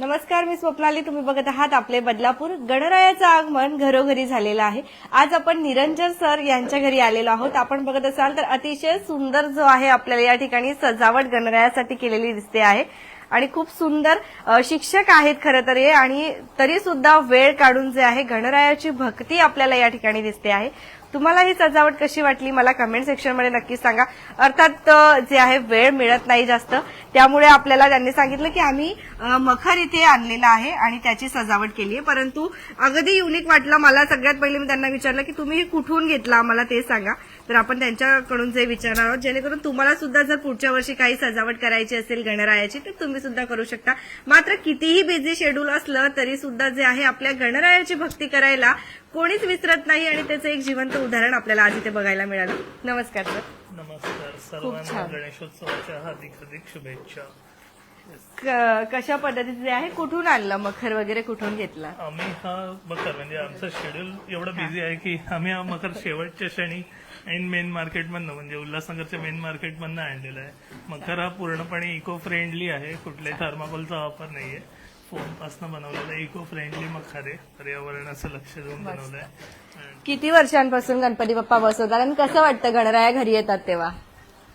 नमस्कार मी स्वप्नाली. तुम्ही बघत आहात आपले बदलापूर. गणरायाचं आगमन घरोघरी झालेलं आहे. आज आपण निरंजन सर यांच्या घरी आलेलो आहोत. आपण बघत असाल तर अतिशय सुंदर जो आहे आपल्याला या ठिकाणी सजावट गणरायासाठी केलेली दिसते आहे. आणि खूप सुंदर शिक्षक आहेत खरं तर हे. आणि तरी सुद्धा वेळ काढून जे आहे गणरायाची भक्ती आपल्याला या ठिकाणी दिसते आहे. तुम्हाला ही सजावट कशी वाटली मला कमेंट सेक्शनमध्ये नक्की सांगा. अर्थात जे आहे वेळ मिळत नाही जास्त. त्यामुळे आपल्याला त्यांनी सांगितलं की आम्ही मखर इथे आणलेला आहे आणि त्याची सजावट केली आहे. परंतु अगदी युनिक वाटलं. मला सगळ्यात पहिले मी त्यांना विचारलं की तुम्ही हे कुठून घेतला? आम्हाला ते सांगा. तर आपण त्यांच्याकडून जे विचारणार आहोत जेणेकरून तुम्हाला सुद्धा जर पुढच्या वर्षी काही सजावट करायची असेल गणरायाची तर तुम्ही सुद्धा करू शकता. मात्र कितीही बिझी शेड्यूल असलं तरी सुद्धा जे आहे आपल्या गणरायाची भक्ती करायला कोणीच विसरत नाही आणि त्याचं एक जिवंत उदाहरण आपल्याला आज इथे बघायला मिळालं. नमस्कार सर नमस्कार. सर्वांना गणेशोत्सवाच्या हार्दिक हार्दिक शुभेच्छा. क- कशा पद्धतीचे आहे? कुठून आणलं मखर वगैरे कुठून घेतला? आम्ही हा मकर म्हणजे आमचं शेड्यूल एवढं बिझी आहे की आम्ही हा मकर शेवटच्या क्षणी ऐन मेन मार्केटमधनं म्हणजे उल्हासनगरच्या मेन मार्केटमधनं आणलेला आहे. मकर हा पूर्णपणे इको फ्रेंडली आहे. कुठल्याही थर्माकोलचा वापर नाहीये. फोमपासून बनवलेला इको फ्रेंडली मखर आहे. पर्यावरणाचं लक्ष देऊन बनवलंय. किती वर्षांपासून गणपती बाप्पा बसवतात? आणि कसं वाटतं? गणराया घरी येतात तेव्हा?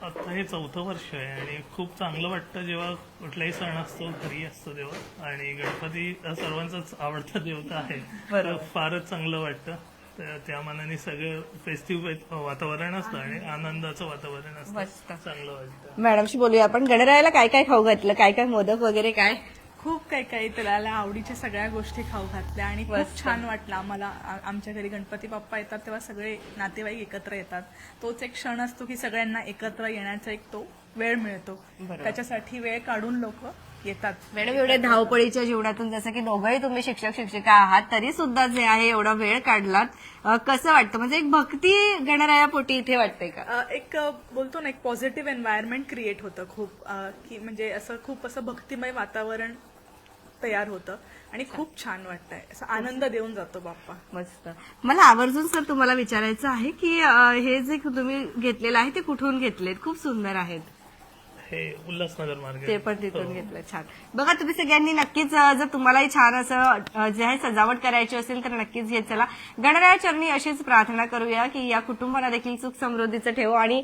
आता हे चौथं वर्ष आहे आणि खूप चांगलं वाटतं जेव्हा कुठलाही सण असतो घरी असतो तेव्हा. आणि गणपती हा सर्वांचाच आवडता देवता आहे. तर फारच चांगलं वाटतं. तर त्या मानाने सगळं फेस्टिव्ह वातावरण असतं आणि आनंदाचं वातावरण असतं. चांगलं वाटतं. मॅडमशी बोलूया आपण. गणरायाला काय काय खाऊ घातलं? काय काय मोदक वगैरे काय? खूप काही काही त्याला आवडीच्या सगळ्या गोष्टी खाऊ घातल्या आणि खूप. छान वाटलं आम्हाला आमच्या घरी गणपती बाप्पा येतात तेव्हा सगळे नातेवाईक एकत्र येतात. तोच एक क्षण असतो की सगळ्यांना एकत्र येण्याचा एक तो वेळ मिळतो. त्याच्यासाठी वेळ काढून लोक येतात. मॅडम एवढ्या धावपळीच्या जीवनातून जसं की दोघंही तुम्ही शिक्षक शिक्षिका आहात तरी सुद्धा जे आहे एवढा वेळ काढलात. कसं वाटतं? म्हणजे एक भक्ती गणरायापोटी इथे वाटते का? एक बोलतो ना एक पॉझिटिव्ह एन्व्हायरमेंट क्रिएट होतं खूप. की म्हणजे असं खूप असं भक्तिमय वातावरण तयार होतं आणि खूप छान वाटतंय. असं आनंद देऊन जातो बाप्पा. मस्त. मला आवर्जून सर तुम्हाला विचारायचं आहे की अं, हे जे तुम्ही घेतलेलं आहे ते कुठून घेतलेत? खूप सुंदर आहेत. हे उल्हासनगर मार्केट ते पण तिथून घेतलं. छान. बघा तुम्ही सगळ्यांनी नक्कीच अं, जर तुम्हालाही छान असं अं, जे आहे सजावट करायची असेल तर नक्कीच घेत चला. गणराया चरणी अशीच प्रार्थना करूया की या कुटुंबाला देखील सुख समृद्धीचं ठेवू आणि